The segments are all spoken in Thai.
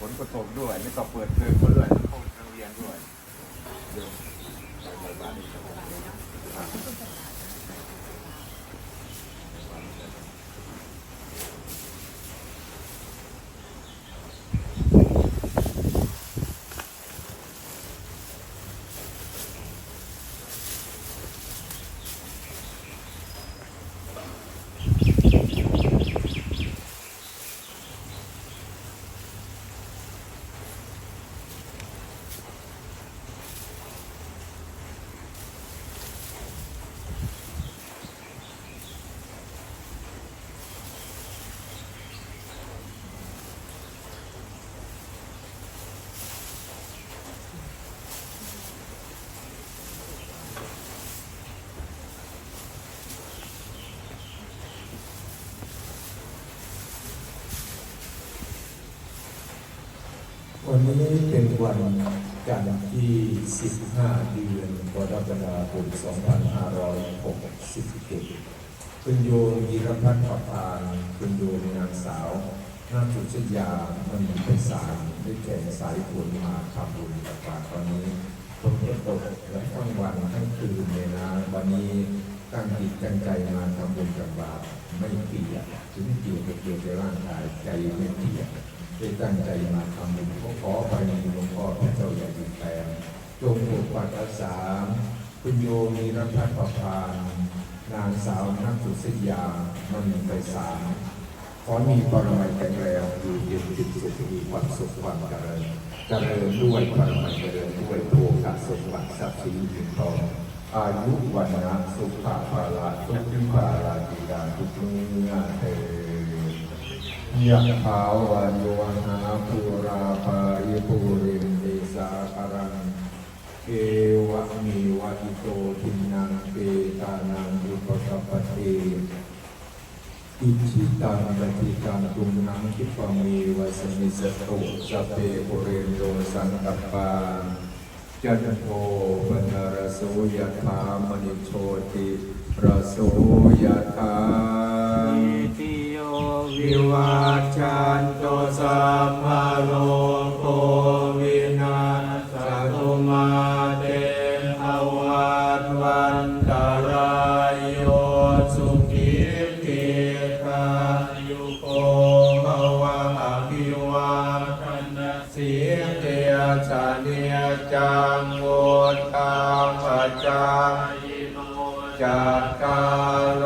ฝนก็ตกด้วยแล้วก็เปิดเทอมก็ด้วยต้องเข้าโรงเรียนด้วยเดี๋ยวไปบ้าน วันนี้เป็นวันจันทร์ที่ 15 เดือนกรกฎาคม 2567คุณโยมยีรพัฒน์ประพานคุณโยมนางสาวนาจุชยามันมีเป็นสารได้แก่สายฝนมาทำบุญกับปากวันนี้ฝนก็ตกและทั้งวันทั้งคืนเลยนะวันนี้ ตั้งจิตตั้งใจมาทำบุญกับบาตรไม่เปียกถึงเปียกก็เปียกในร่างกายใจไม่เปียกได้ตั้งใจมาทำบุญขอขอไปในหลวงพ่อพระเจ้าใหญ่ดินแปลงจงปกปักรักษาคุณโยมีรัตนประพานนางสาวนักสุษยามันไปสามขอมีปรมัยแข็งแรงอยู่เย็นจิตสุขมีความสุขความเจริญเจริญด้วยปรมัยเจริญด้วยโภคสมบัติทรัพย์สินเงินทอง อายุวันนะสุขภาละทุขิภาลาจิดาทุกเมื่อเถิดยะถาวายุวหาภูราปาริภูริมเดสาคารังเอวะมีวะอิโตทินังเปตานังอุปกปปติอิชิตังปฏิตังตุมนังคิปเมีวะสมิสตุสพเปปุเรนโยสังกัปปา จันโทปนารโสยถามณิโชติระโสยถาอิติโยวิวิวัชชันโตสัมมาโลโควินาศตุมาเตภวัตวันตรายโยสุขีติกายุโก จังโมตาปัจจายโนจักกาโล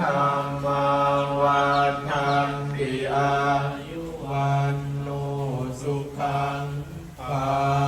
ธรรมังวันทันติอายุวันโลสุขังภา